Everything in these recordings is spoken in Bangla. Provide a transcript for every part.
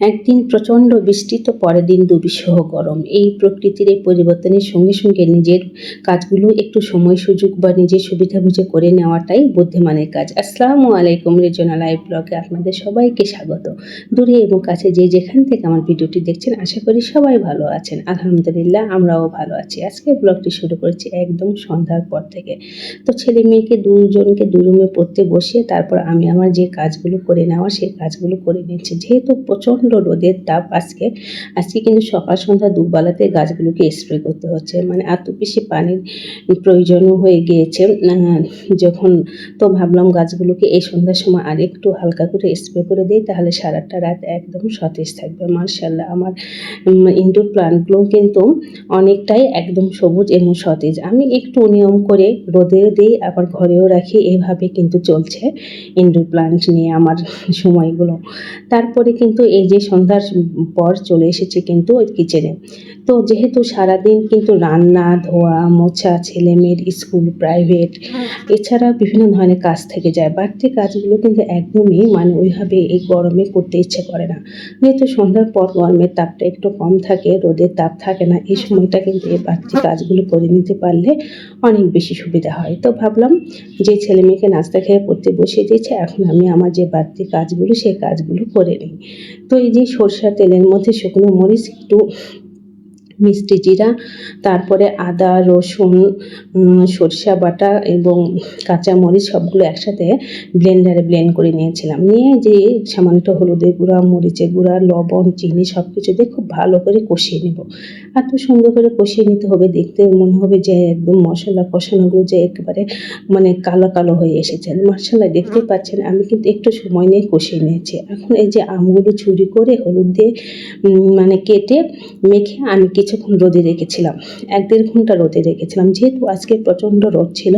একদিন প্রচণ্ড বৃষ্টি তো পরের দিন দুবিষহ গরম। এই প্রকৃতির এই পরিবর্তনের সঙ্গে সঙ্গে নিজের কাজগুলো একটু সময়, সুযোগ বা নিজের সুবিধা বুঝে করে নেওয়াটাই বুদ্ধিমানের কাজ। আসসালামু আলাইকুম রেজনা লাইভ ব্লগে আপনাদের সবাইকে স্বাগত। দূরে এবং কাছে যে যেখান থেকে আমার ভিডিওটি দেখছেন, আশা করি সবাই ভালো আছেন। আলহামদুলিল্লাহ, আমরাও ভালো আছি। আজকে ব্লগটি শুরু করেছি একদম সন্ধ্যার পর থেকে। তো ছেলে মেয়েকে দুজনকে দু রুমে পড়তে বসিয়ে তারপর আমি আমার যে কাজগুলো করে নেওয়া, সেই কাজগুলো করে নিচ্ছি। যেহেতু প্রচণ্ড রোদের তাপ আজকে। আজকে কিন্তু সকাল, সন্ধ্যা দুবেলাতে গাছগুলোকে স্প্রে করতে হচ্ছে। মানে এত বেশি পানির প্রয়োজনও হয়ে গিয়েছে। যখন তো ভাবলাম গাছগুলোকে এই সন্ধ্যার সময় আর একটু হালকা করে স্প্রে করে দিই, তাহলে সারাটা রাত একদম সতেজ থাকবে। মার্শাল্লাহ আমার ইনডোর প্লান্টগুলো কিন্তু অনেকটাই একদম সবুজ এবং সতেজ। আমি একটু নিয়ম করে রোদেও দিই, আবার ঘরেও রাখি। এভাবে কিন্তু চলছে ইনডোর প্লান্ট নিয়ে আমার সময়গুলো। তারপরে কিন্তু এই যে সন্ধ্যার পর চলে এসেছি কিন্তু ওই কিচেনে। তো যেহেতু সারাদিন কিন্তু রান্না ধোয়া মোছা ছেলে মেয়ের স্কুল প্রাইভেট এছাড়া বিভিন্ন ধরনের কাজ থেকে যায়। বাড়তি কাজগুলো কিন্তু একদমই মানে ওইভাবে এই গরমে করতে ইচ্ছে করে না। যেহেতু সন্ধ্যার পর গরমের তাপটা একটু কম থাকে রোদের তাপ থাকে না এই সময়টা কিন্তু এই বাড়তি কাজগুলো করে নিতে পারলে অনেক বেশি সুবিধা হয়। তো ভাবলাম যে ছেলে মেয়েকে নাস্তা খেয়ে পড়তে বসিয়ে দিয়েছে এখন আমি আমার যে বাড়তি কাজগুলো সেই কাজগুলো করে নিই। তো এই যে সরষার তেলের মধ্যে শুকনো মরিচ, একটু মিষ্টি জিরা, তারপরে আদা, রসুন সরষা বাটা এবং কাঁচা মরিচ সবগুলো একসাথে ব্লেন্ডারে ব্লেন্ড করে নিয়েছিলাম। নিয়ে যে সামান্য হলুদের গুঁড়া, মরিচের গুঁড়া, লবণ, চিনি সব কিছু দিয়ে খুব ভালো করে কষিয়ে নেব। এত সুন্দর করে কষিয়ে নিতে হবে দেখতে মনে হবে যে একদম মশলা কষানোগুলো যে একেবারে মানে কালো কালো হয়ে এসেছে। মশলা দেখতে পাচ্ছেন আমি কিন্তু একটু সময় নিয়ে কষিয়ে নিয়েছি। এখন এই যে আমগুলো চুরি করে হলুদ দিয়ে মানে কেটে মেখে আমি কিছুক্ষণ রোদে রেখেছিলাম। এক দেড় ঘণ্টা রোদে রেখেছিলাম যেহেতু আজকে প্রচণ্ড রোদ ছিল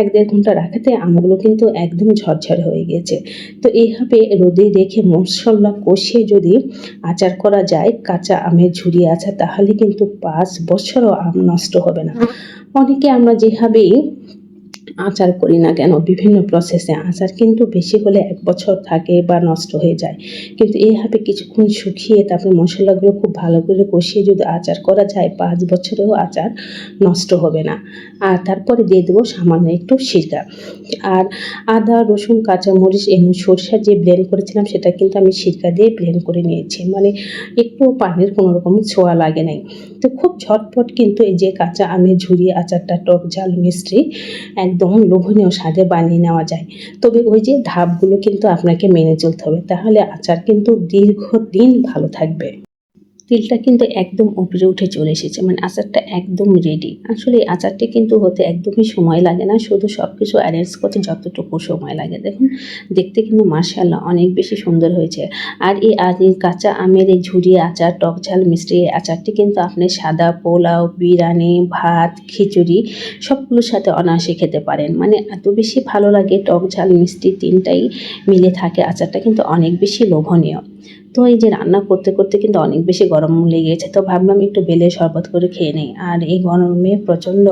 এক দেড় ঘণ্টা রাখাতে আমগুলো কিন্তু একদম ঝরঝরে হয়ে গেছে তো এইভাবে রোদে রেখে মশলা কষিয়ে যদি আচার করা যায় কাঁচা আমের ঝুরি আচার তাহলে কিন্তু পাঁচ বছরও আম নষ্ট হবে না। অনেকে আমরা যেভাবেই আচার করি না কেন? বিভিন্ন প্রসেসে আচার কিন্তু বেশি হলে এক বছর থাকে বা নষ্ট হয়ে যায়। কিন্তু এইভাবে কিছুক্ষণ শুকিয়ে তারপরে মশলাগুলো খুব ভালো করে কষিয়ে যদি আচার করা যায়, পাঁচ বছরেও আচার নষ্ট হবে না। আর তারপরে দিয়ে দেবো সামান্য একটু সিরকা। আর আদা, রসুন, কাঁচামরিচ এবং সরষা যে ব্লেন্ড করেছিলাম, সেটা কিন্তু আমি সিরকা দিয়ে ব্লেন্ড করে নিয়েছি। মানে একটু পানির কোনো রকম ছোঁয়া লাগে নাই। তো খুব ঝটপট কিন্তু এই যে কাঁচা আমের ঝুরি, আচারটা টক ঝাল মিষ্টি একদম লোভনীয় স্বাদে বানিয়ে নেওয়া যায়। তবে ওই যে ধাপগুলো কিন্তু আপনাকে মেনে চলতে হবে। তাহলে আচার কিন্তু দীর্ঘদিন ভালো থাকবে। তিলটা কিন্তু একদম উপরে উঠে চলে এসেছে মানে আচারটা একদম রেডি আসলে এই আচারটি কিন্তু হতে একদমই সময় লাগে না, শুধু সব কিছু অ্যারেঞ্জ করতে যতটুকু সময় লাগে। দেখুন, দেখতে কিন্তু মার্শাল্লাহ অনেক বেশি সুন্দর হয়েছে। আর এই কাঁচা আমের এই ঝুড়ি আচার, টক ঝাল, মিষ্টি এই আচারটি কিন্তু আপনি সাদা পোলাও, বিরিয়ানি, ভাত, খিচুড়ি সবগুলোর সাথে অনায়াসে খেতে পারেন। মানে এত বেশি ভালো লাগে টক ঝাল, মিষ্টি তিনটাই মিলে থাকে। আচারটা কিন্তু অনেক বেশি লোভনীয়। তো এই যে রান্না করতে করতে কিন্তু অনেক বেশি গরম লেগেছে, তো ভাবলাম একটু বেলে শরবত করে খেয়ে নিই। আর এই গরমে প্রচণ্ড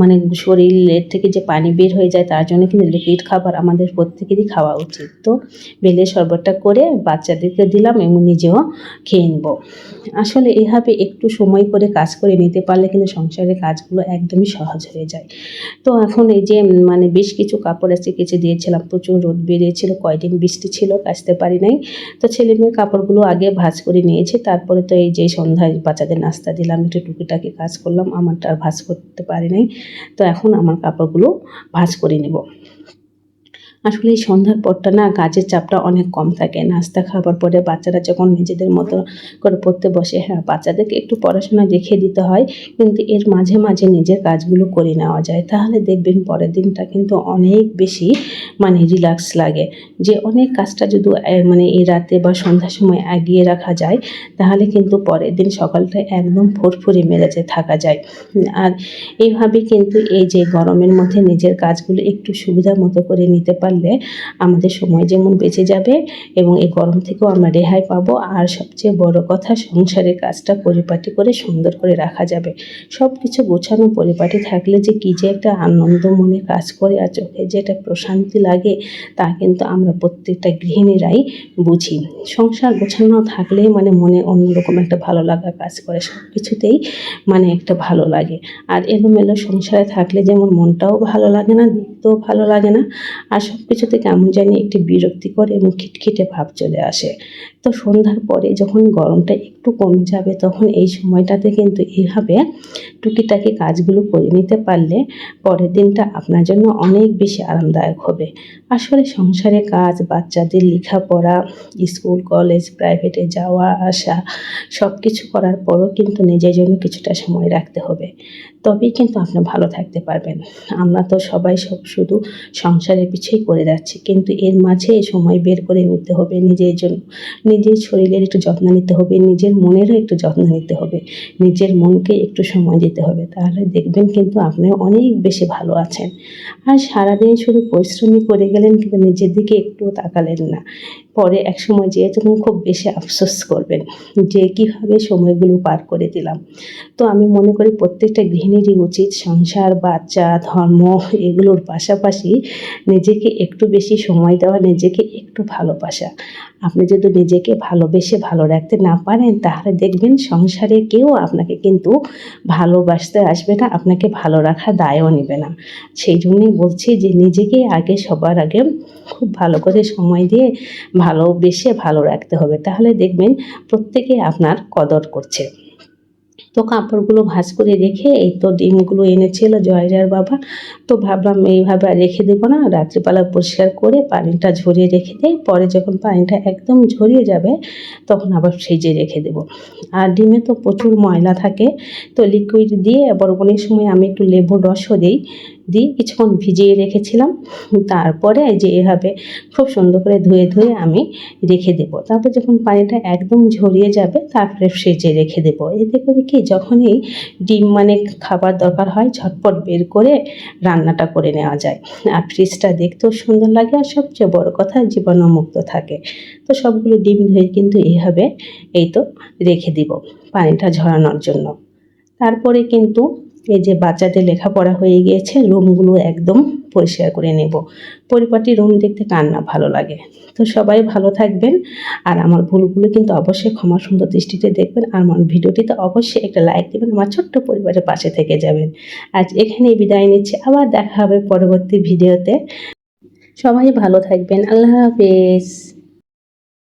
মানে শরীরের থেকে যে পানি বের হয়ে যায় তার জন্য কিন্তু লিকুইড খাবার আমাদের প্রত্যেকেরই খাওয়া উচিত। তো বেলে শরবতটা করে বাচ্চাদেরকে দিলাম, এবং নিজেও খেয়ে নেব। আসলে এভাবে একটু সময় করে কাজ করে নিতে পারলে কিন্তু সংসারের কাজগুলো একদমই সহজ হয়ে যায়। তো এখন এই যে মানে বেশ কিছু কাপড় আছে কেচে দিয়েছিলাম, প্রচুর রোদ বেরিয়েছিল, কয়দিন বৃষ্টি ছিল, কাচতে পারি নাই। তো ছেলে মেয়ের কাপড়গুলো আগে ভাঁজ করে নিয়েছে, তারপরে তো এই যে সন্ধ্যায় বাচ্চাদের নাস্তা দিলাম, একটু টুকিটাকি কাজ করলাম, আমারটা আর ভাঁজ করতে পারি নাই। তো এখন আমার কাপড়গুলো ভাঁজ করে নেব। আসলে এই সন্ধ্যার পরটা না কাজের চাপটা অনেক কম থাকে। নাস্তা খাবার পরে বাচ্চারা যখন নিজেদের মতো করে পড়তে বসে হ্যাঁ বাচ্চাদেরকে একটু পড়াশোনা দেখিয়ে দিতে হয়, কিন্তু এর মাঝে মাঝে নিজের কাজগুলো করে নেওয়া যায়। তাহলে দেখবেন পরের দিনটা কিন্তু অনেক বেশি মানে রিল্যাক্স লাগে। যে অনেক কাজটা যদি মানে এই রাতে বা সন্ধ্যার সময় এগিয়ে রাখা যায়, তাহলে কিন্তু পরের দিন সকালটা একদম ফুরফুরে মেজাজে থাকা যায়। আর এইভাবে কিন্তু এই যে গরমের মধ্যে নিজের কাজগুলো একটু সুবিধা মতো করে নিতে পারলে পারলে আমাদের সময় যেমন বেঁচে যাবে এবং এই গরম থেকেও আমরা রেহাই পাবো। আর সবচেয়ে বড় কথা, সংসারের কাজটা পরিপাটি করে সুন্দর করে রাখা যাবে। সব কিছু গোছানো, পরিপাটি থাকলে যে কী যে একটা আনন্দ মনে কাজ করে আর চোখে যে একটা প্রশান্তি লাগে, তা কিন্তু আমরা প্রত্যেকটা গৃহিণীরাই বুঝি। সংসার গোছানো থাকলে মানে মনে অন্যরকম একটা ভালো লাগা কাজ করে। সব কিছুতেই মানে একটা ভালো লাগে। আর এলোমেলো সংসারে থাকলে যেমন মনটাও ভালো লাগে না দেখতেও ভালো লাগে না, আর সব কিছুতে কেমন জানি একটি বিরক্তিকর এবং খিটখিটে ভাব চলে আসে। তো সন্ধ্যার পরে যখন গরমটা একটু কমে যাবে, তখন এই সময়টাতে কিন্তু এইভাবে টুকিটাকি কাজগুলো করে নিতে পারলে পরের দিনটা আপনার জন্য অনেক বেশি আরামদায়ক হবে। আসলে সংসারে কাজ, বাচ্চাদের লেখাপড়া, স্কুল, কলেজ, প্রাইভেটে যাওয়া, আসা সব কিছু করার পরও কিন্তু নিজের জন্য কিছুটা সময় রাখতে হবে। তবেই কিন্তু আপনি ভালো থাকতে পারবেন। আমরা তো সবাই সব শুধু সংসারের পিছিয়েই করে যাচ্ছি, কিন্তু এর মাঝে সময় বের করে নিতে হবে নিজের জন্য। নিজের শরীরের একটু যত্ন নিতে হবে, নিজের মনেরও একটু যত্ন নিতে হবে, নিজের মনকে একটু সময় দিতে হবে। তাহলে দেখবেন কিন্তু আপনি অনেক বেশি ভালো আছেন। আর সারাদিন শুধু পরিশ্রমই করে গেলেন কিন্তু নিজের দিকে একটুও তাকালেন না। পরে এক সময় যেয়ে তখন খুব বেশি আফসোস করবেন যে কীভাবে সময়গুলো পার করে দিলাম। তো আমি মনে করি প্রত্যেকটা গৃহিণীরই উচিত সংসার, বাচ্চা, ধর্ম এগুলোর পাশাপাশি নিজেকে একটু বেশি সময় দেওয়া, নিজেকে একটু ভালোবাসা। আপনি যদি নিজেকে ভালোবেসে ভালো রাখতে না পারেন, তাহলে দেখবেন সংসারে কেউ আপনাকে কিন্তু ভালোবাসতে আসবে না, আপনাকে ভালো রাখার দায়ও নেবে না। সেই জন্যই বলছি যে নিজেকে আগে সবার আগে খুব ভালো করে সময় দিয়ে ভালোবেসে ভালো রাখতে হবে। তাহলে দেখবেন প্রত্যেকে আপনার কদর করছে। তো কাপড়গুলো ভাঁজ করে রেখে এই তো ডিমগুলো এনেছিল জয়রার বাবা। তো ভাবলাম এইভাবে রেখে দেবো না। রাত্রিবেলা পরিষ্কার করে পানিটা ঝরিয়ে রেখে দেয় পরে যখন পানিটা একদম ঝরিয়ে যাবে, তখন আবার ফ্রিজে রেখে দেবো। আর ডিমে তো প্রচুর ময়লা থাকে। তো লিকুইড দিয়ে আবার অনেক সময় আমি একটু লেবুর রসও দিই। দিয়ে কিছুক্ষণ ভিজিয়ে রেখেছিলাম। তারপরে যে এভাবে খুব সুন্দর করে ধুয়ে ধুয়ে আমি রেখে দেবো। তারপর যখন পানিটা একদম ঝরিয়ে যাবে, তারপরে ফ্রিজে রেখে দেবো। এতে করে কি যখনই ডিম মানে খাবার দরকার হয়, ঝটপট বের করে রান্নাটা করে নেওয়া যায়। আর ফ্রিজটা দেখতেও সুন্দর লাগে আর সবচেয়ে বড় কথা জীবাণুমুক্ত থাকে। তো সবগুলো ডিম ধুয়ে কিন্তু এইভাবে এই তো রেখে দিব পানিটা ঝরানোর জন্য। তারপরে কিন্তু এই যে বাচ্চাদের লেখাপড়া হয়ে গিয়েছে, রুমগুলো একদম পরিষ্কার করে নেব। পরিপাটি রুম দেখতে কার না ভালো লাগে। তো সবাই ভালো থাকবেন। আর আমার ভুলগুলো কিন্তু অবশ্যই ক্ষমা সুন্দর দৃষ্টিতে দেখবেন। আর আমার ভিডিওটিতে অবশ্যই একটা লাইক দেবেন। আমার ছোট্ট পরিবারের পাশে থেকে যাবেন। আজ এখানেই বিদায় নিচ্ছি। আবার দেখা হবে পরবর্তী ভিডিওতে। সবাই ভালো থাকবেন। আল্লাহ হাফেজ।